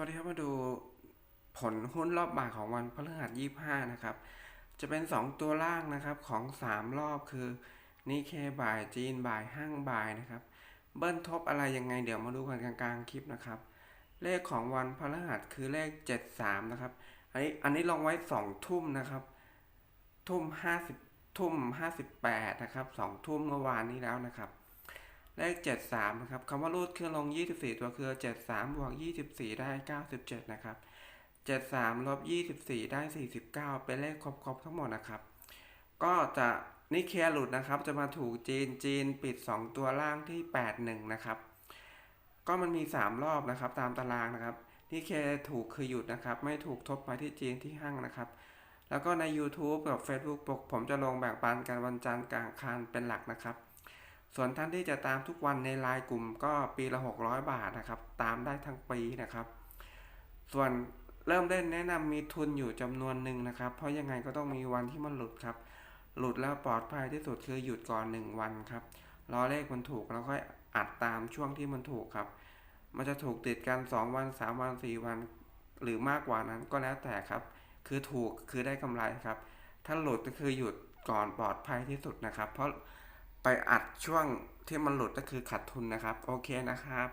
วัสดีครับมาดูผลหุ้นรอบบ่ายของวันพฤหัสยี่ห้านะครับ จะเป็น 2 ตัวล่างนะครับของ 3 รอบคือนิเคบ่ายจีนบ่ายห้างบ่ายนะครับ เบิ้ลทบอะไรยังไงเดี๋ยวมาดูกันกลางๆคลิปนะครับ เลขของวันพฤหัสคือเลข 73 นะครับ อันนี้อันนี้ลงไว้ 2 ทุ่มนะครับ ทุ่ม 50 ทุ่ม 58 นะครับ 2 ทุ่มเมื่อวานนี้แล้วนะครับ เลข 73นะครับคำว่ารูดคือลง 24 ตัวคือ 73บวก24 ได้ 97 นะครับ 73ลบ24 ได้ 49 เป็นเลขครบๆทั้งหมดนะครับ ก็จะนิเคหลุดนะครับ จะมาถูกจีนจีนปิด 2 ตัวล่างที่ 81 นะครับ ก็มันมี 3 รอบนะครับ ตามตารางนะครับนิเคถูกคือหยุดนะครับ ไม่ถูกทบไปที่จีนที่ห้างนะครับ แล้วก็ใน YouTube กับ Facebook ปกผมจะลงแบ่งปันกันวันจันทร์กลางคานเป็นหลักนะครับ ส่วนท่านที่จะตามทุกวันในไลน์กลุ่มก็ปีละ 600 บาทนะครับ ตามได้ทั้งปีนะครับ ส่วนเริ่มเล่นแนะนำมีทุนอยู่จำนวนหนึ่งนะครับ เพราะยังไงก็ต้องมีวันที่มันหลุดครับ หลุดแล้วปลอดภัยที่สุดคือหยุดก่อน 1 วันครับรอเลขมันถูกแล้วค่อยอัดตามช่วงที่มันถูกครับ มันจะถูกติดกัน 2 วัน 3 วัน 4 วัน หรือมากกว่านั้นก็แล้วแต่ครับ คือถูกคือได้กำไรครับ ถ้าหลุดก็คือหยุดก่อนปลอดภัยที่สุดนะครับ เพราะ ไปอัดช่วงที่มันหลุดก็คือขาดทุนนะครับ โอเคนะครับ